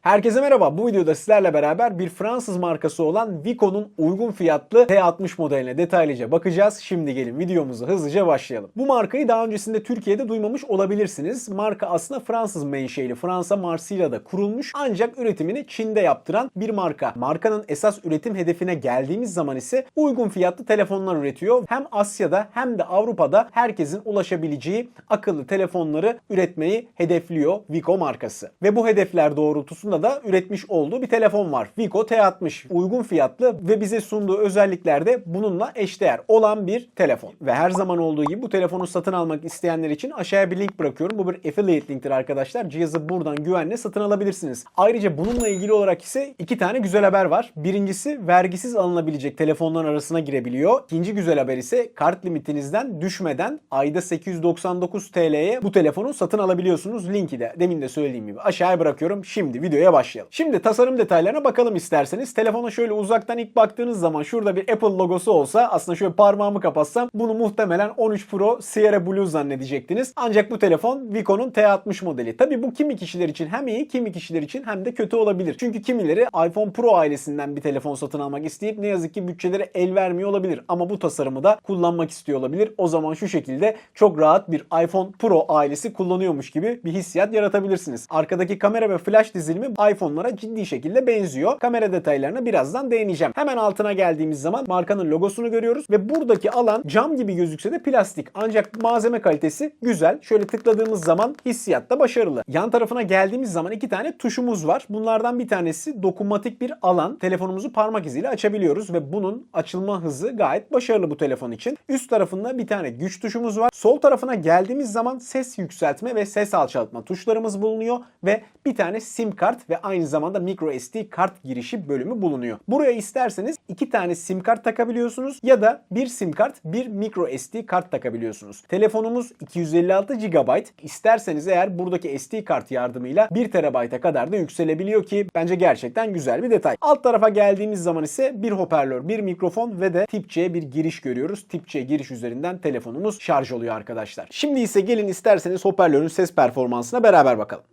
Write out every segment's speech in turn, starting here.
Herkese merhaba. Bu videoda sizlerle beraber bir Fransız markası olan Vico'nun uygun fiyatlı T60 modeline detaylıca bakacağız. Şimdi gelin videomuza hızlıca başlayalım. Bu markayı daha öncesinde Türkiye'de duymamış olabilirsiniz. Marka aslında Fransız menşeli, Fransa Marsilya'da kurulmuş ancak üretimini Çin'de yaptıran bir marka. Markanın esas üretim hedefine geldiğimiz zaman ise uygun fiyatlı telefonlar üretiyor. Hem Asya'da hem de Avrupa'da herkesin ulaşabileceği akıllı telefonları üretmeyi hedefliyor Vico markası. Ve bu hedefler doğrultusunda da üretmiş olduğu bir telefon var. Vico T60. Uygun fiyatlı ve bize sunduğu özellikler de bununla eşdeğer olan bir telefon. Ve her zaman olduğu gibi bu telefonu satın almak isteyenler için aşağıya bir link bırakıyorum. Bu bir affiliate linktir arkadaşlar. Cihazı buradan güvenle satın alabilirsiniz. Ayrıca bununla ilgili olarak ise iki tane güzel haber var. Birincisi vergisiz alınabilecek telefonların arasına girebiliyor. İkinci güzel haber ise kart limitinizden düşmeden ayda 899 TL'ye bu telefonu satın alabiliyorsunuz. Linki de demin de söylediğim gibi aşağıya bırakıyorum. Şimdi videoya başlayalım. Şimdi tasarım detaylarına bakalım isterseniz. Telefona şöyle uzaktan ilk baktığınız zaman şurada bir Apple logosu olsa aslında şöyle parmağımı kapatsam bunu muhtemelen 13 Pro Sierra Blue zannedecektiniz. Ancak bu telefon Vico'nun T60 modeli. Tabi bu kimi kişiler için hem iyi kimi kişiler için hem de kötü olabilir. Çünkü kimileri iPhone Pro ailesinden bir telefon satın almak isteyip ne yazık ki bütçeleri el vermiyor olabilir. Ama bu tasarımı da kullanmak istiyor olabilir. O zaman şu şekilde çok rahat bir iPhone Pro ailesi kullanıyormuş gibi bir hissiyat yaratabilirsiniz. Arkadaki kamera ve flash dizilimi iPhone'lara ciddi şekilde benziyor. Kamera detaylarına birazdan değineceğim. Hemen altına geldiğimiz zaman markanın logosunu görüyoruz ve buradaki alan cam gibi gözükse de plastik. Ancak malzeme kalitesi güzel. Şöyle tıkladığımız zaman hissiyat da başarılı. Yan tarafına geldiğimiz zaman iki tane tuşumuz var. Bunlardan bir tanesi dokunmatik bir alan. Telefonumuzu parmak iziyle açabiliyoruz ve bunun açılma hızı gayet başarılı bu telefon için. Üst tarafında bir tane güç tuşumuz var. Sol tarafına geldiğimiz zaman ses yükseltme ve ses alçaltma tuşlarımız bulunuyor ve bir tane sim kart ve aynı zamanda micro SD kart girişi bölümü bulunuyor. Buraya isterseniz iki tane sim kart takabiliyorsunuz ya da bir sim kart bir micro SD kart takabiliyorsunuz. Telefonumuz 256 GB. İsterseniz eğer buradaki SD kart yardımıyla 1 TB'a kadar da yükselebiliyor ki bence gerçekten güzel bir detay. Alt tarafa geldiğimiz zaman ise bir hoparlör, bir mikrofon ve de tip C bir giriş görüyoruz. Tip C giriş üzerinden telefonumuz şarj oluyor arkadaşlar. Şimdi ise gelin isterseniz hoparlörün ses performansına beraber bakalım.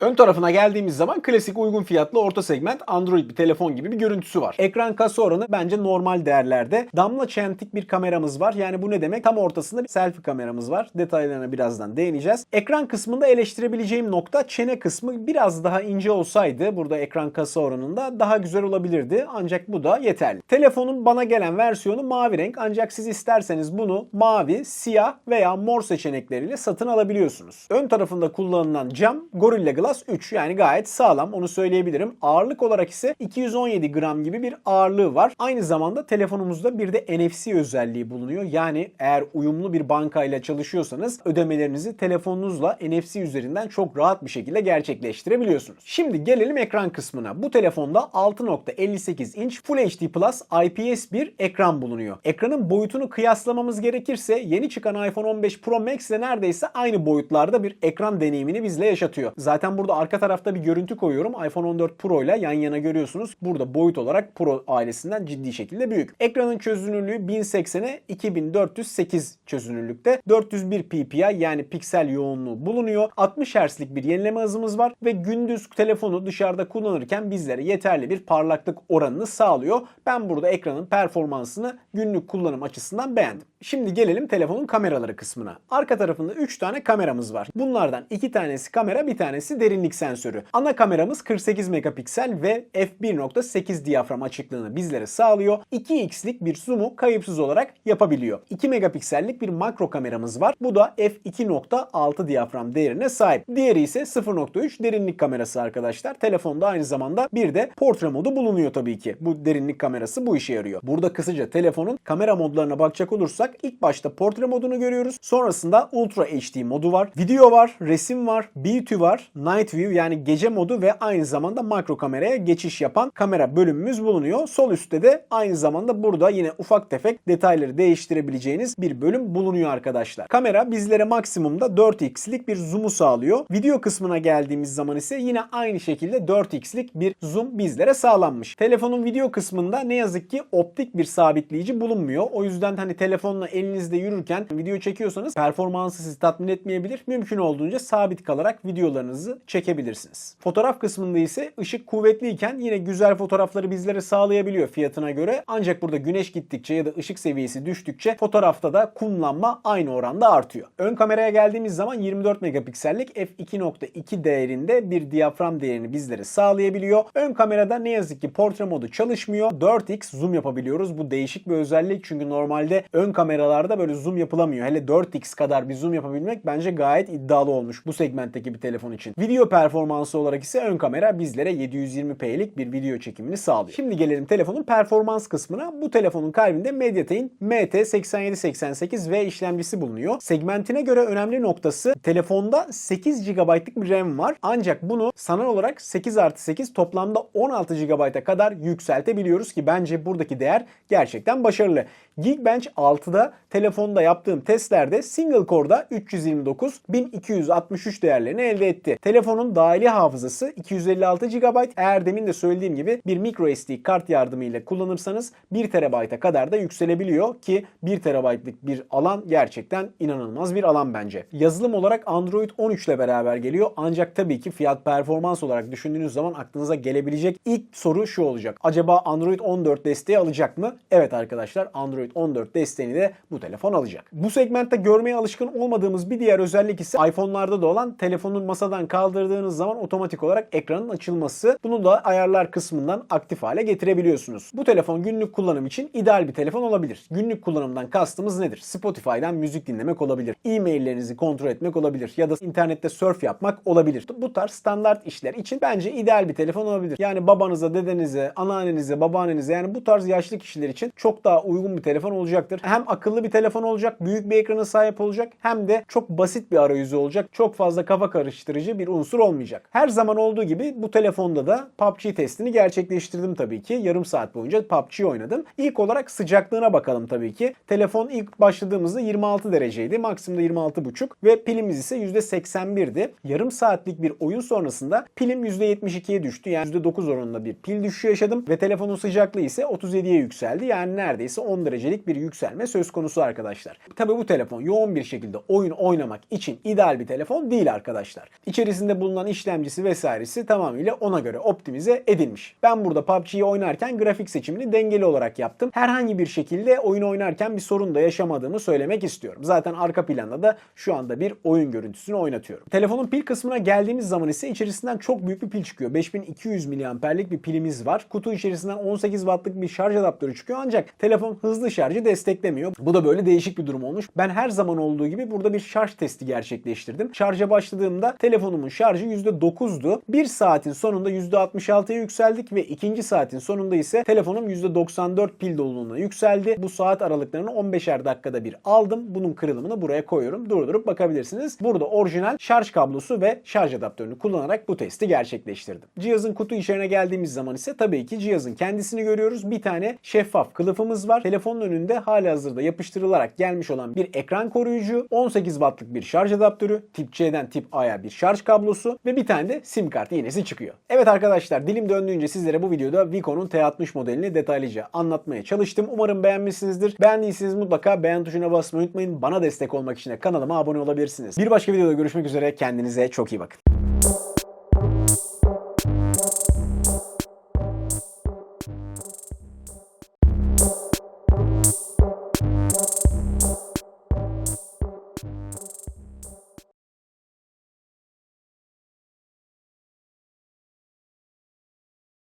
Ön tarafına geldiğimiz zaman klasik uygun fiyatlı orta segment Android bir telefon gibi bir görüntüsü var. Ekran kasa oranı bence normal değerlerde. Damla çentik bir kameramız var. Yani bu ne demek? Tam ortasında bir selfie kameramız var. Detaylarına birazdan değineceğiz. Ekran kısmında eleştirebileceğim nokta çene kısmı biraz daha ince olsaydı burada ekran kasa oranında daha güzel olabilirdi. Ancak bu da yeterli. Telefonun bana gelen versiyonu mavi renk ancak siz isterseniz bunu mavi, siyah veya mor seçenekleriyle satın alabiliyorsunuz. Ön tarafında kullanılan cam Gorilla Glass 3 yani gayet sağlam onu söyleyebilirim. Ağırlık olarak ise 217 gram gibi bir ağırlığı var. Aynı zamanda telefonumuzda bir de NFC özelliği bulunuyor. Yani eğer uyumlu bir bankayla çalışıyorsanız ödemelerinizi telefonunuzla NFC üzerinden çok rahat bir şekilde gerçekleştirebiliyorsunuz. Şimdi gelelim ekran kısmına. Bu telefonda 6.58 inç Full HD Plus IPS bir ekran bulunuyor. Ekranın boyutunu kıyaslamamız gerekirse yeni çıkan iPhone 15 Pro Max ile neredeyse aynı boyutlarda bir ekran deneyimini bizle yaşatıyor. Zaten burada arka tarafta bir görüntü koyuyorum. iPhone 14 Pro ile yan yana görüyorsunuz. Burada boyut olarak Pro ailesinden ciddi şekilde büyük. Ekranın çözünürlüğü 1080'e 2408 çözünürlükte. 401 ppi yani piksel yoğunluğu bulunuyor. 60 Hz'lik bir yenileme hızımız var ve gündüz telefonu dışarıda kullanırken bizlere yeterli bir parlaklık oranını sağlıyor. Ben burada ekranın performansını günlük kullanım açısından beğendim. Şimdi gelelim telefonun kameraları kısmına. Arka tarafında 3 tane kameramız var. Bunlardan 2 tanesi kamera, bir tanesi derinlik sensörü. Ana kameramız 48 megapiksel ve f1.8 diyafram açıklığını bizlere sağlıyor. 2x'lik bir zoom'u kayıpsız olarak yapabiliyor. 2 megapiksellik bir makro kameramız var. Bu da f2.6 diyafram değerine sahip. Diğeri ise 0.3 derinlik kamerası arkadaşlar. Telefonda aynı zamanda bir de portre modu bulunuyor tabii ki. Bu derinlik kamerası bu işe yarıyor. Burada kısaca telefonun kamera modlarına bakacak olursak olursak ilk başta portre modunu görüyoruz. Sonrasında Ultra HD modu var. Video var, resim var, beauty var, night view yani gece modu ve aynı zamanda makro kameraya geçiş yapan kamera bölümümüz bulunuyor. Sol üstte de aynı zamanda burada yine ufak tefek detayları değiştirebileceğiniz bir bölüm bulunuyor arkadaşlar. Kamera bizlere maksimumda 4x'lik bir zoom'u sağlıyor. Video kısmına geldiğimiz zaman ise yine aynı şekilde 4x'lik bir zoom bizlere sağlanmış. Telefonun video kısmında ne yazık ki optik bir sabitleyici bulunmuyor. O yüzden hani telefonla elinizde yürürken video çekiyorsanız performansı sizi tatmin etmeyebilir. Mümkün olduğunca sabit kalarak videolarınızı çekebilirsiniz. Fotoğraf kısmında ise ışık kuvvetliyken yine güzel fotoğrafları bizlere sağlayabiliyor fiyatına göre. Ancak burada güneş gittikçe ya da ışık seviyesi düştükçe fotoğrafta da kumlanma aynı oranda artıyor. Ön kameraya geldiğimiz zaman 24 megapiksellik f2.2 değerinde bir diyafram değerini bizlere sağlayabiliyor. Ön kamerada ne yazık ki portre modu çalışmıyor. 4x zoom yapabiliyoruz. Bu değişik bir özellik çünkü normalde ön kameralarda böyle zoom yapılamıyor. Hele 4x kadar bir zoom yapabilmek bence gayet iddialı olmuş bu segmentteki bir telefon için. Video performansı olarak ise ön kamera bizlere 720p'lik bir video çekimini sağlıyor. Şimdi gelelim telefonun performans kısmına. Bu telefonun kalbinde MediaTek'in MT8788V işlemcisi bulunuyor. Segmentine göre önemli noktası telefonda 8 GB'lık bir RAM var. Ancak bunu sanal olarak 8 artı 8 toplamda 16 GB'a kadar yükseltebiliyoruz ki bence buradaki değer gerçekten başarılı. Geekbench 6'da telefonda yaptığım testlerde single core'da 329 1263 değerlerini elde etti. Telefonun dahili hafızası 256 GB. Eğer demin de söylediğim gibi bir microSD kart yardımıyla kullanırsanız 1 TB'a kadar da yükselebiliyor ki 1 TB'lık bir alan gerçekten inanılmaz bir alan bence. Yazılım olarak Android 13 ile beraber geliyor ancak tabii ki fiyat performans olarak düşündüğünüz zaman aklınıza gelebilecek ilk soru şu olacak. Acaba Android 14 desteği alacak mı? Evet arkadaşlar Android 14 desteğini de bu telefon alacak. Bu segmentte görmeye alışkın olmadığımız bir diğer özellik ise iPhone'larda da olan telefonun masadan kaldırdığınız zaman otomatik olarak ekranın açılması. Bunu da ayarlar kısmından aktif hale getirebiliyorsunuz. Bu telefon günlük kullanım için ideal bir telefon olabilir. Günlük kullanımdan kastımız nedir? Spotify'dan müzik dinlemek olabilir. E-maillerinizi kontrol etmek olabilir. Ya da internette surf yapmak olabilir. Bu tarz standart işler için bence ideal bir telefon olabilir. Yani babanıza, dedenize, anneannenize, babaannenize yani bu tarz yaşlı kişiler için çok daha uygun bir telefon olacaktır. Hem akıllı bir telefon olacak, büyük bir ekrana sahip olacak hem de çok basit bir arayüzü olacak. Çok fazla kafa karıştırıcı bir unsur olmayacak. Her zaman olduğu gibi bu telefonda da PUBG testini gerçekleştirdim tabii ki. Yarım saat boyunca PUBG oynadım. İlk olarak sıcaklığına bakalım tabii ki. Telefon ilk başladığımızda 26 dereceydi. Maksimumda 26,5 ve pilimiz ise %81'di. Yarım saatlik bir oyun sonrasında pilim %72'ye düştü. Yani %9 oranında bir pil düşüşü yaşadım ve telefonun sıcaklığı ise 37'ye yükseldi. Yani neredeyse 10 derecelik bir yükselme söz konusu arkadaşlar. Tabii bu telefon yoğun bir şekilde oyun oynamak için ideal bir telefon değil arkadaşlar. İçerisinde bulunan işlemcisi vesairesi tamamıyla ona göre optimize edilmiş. Ben burada PUBG'yi oynarken grafik seçimini dengeli olarak yaptım. Herhangi bir şekilde oyun oynarken bir sorun da yaşamadığımı söylemek istiyorum. Zaten arka planda da şu anda bir oyun görüntüsünü oynatıyorum. Telefonun pil kısmına geldiğimiz zaman ise içerisinden çok büyük bir pil çıkıyor. 5200 mAh'lik bir pilimiz var. Kutu içerisinden 18 Watt'lık bir şarj adaptörü çıkıyor ancak telefon hızlı şarjı desteklemiyor. Bu da böyle değişik bir durum olmuş. Ben her zaman olduğu gibi burada bir şarj testi gerçekleştirdim. Şarja başladığımda telefonumun şarjı %9'du. Bir saatin sonunda %66'ya yükseldik ve ikinci saatin sonunda ise telefonum %94 pil doluluğuna yükseldi. Bu saat aralıklarını 15'er dakikada bir aldım. Bunun kırılımını buraya koyuyorum. Durdurup bakabilirsiniz. Burada orijinal şarj kablosu ve şarj adaptörünü kullanarak bu testi gerçekleştirdim. Cihazın kutu içerine geldiğimiz zaman ise tabii ki cihazın kendisini görüyoruz. Bir tane şeffaf kılıfımız var. Telefonun önünde hali hazırda yapıştırılarak gelmiş olan bir ekran koruyucu, 18 wattlık bir şarj adaptörü, tip C'den tip A'ya bir şarj kablosu ve bir tane de sim kart iğnesi çıkıyor. Evet arkadaşlar dilim döndüğünce sizlere bu videoda Vico'nun T60 modelini detaylıca anlatmaya çalıştım. Umarım beğenmişsinizdir. Beğendiyseniz mutlaka beğen tuşuna basmayı unutmayın. Bana destek olmak için de kanalıma abone olabilirsiniz. Bir başka videoda görüşmek üzere. Kendinize çok iyi bakın.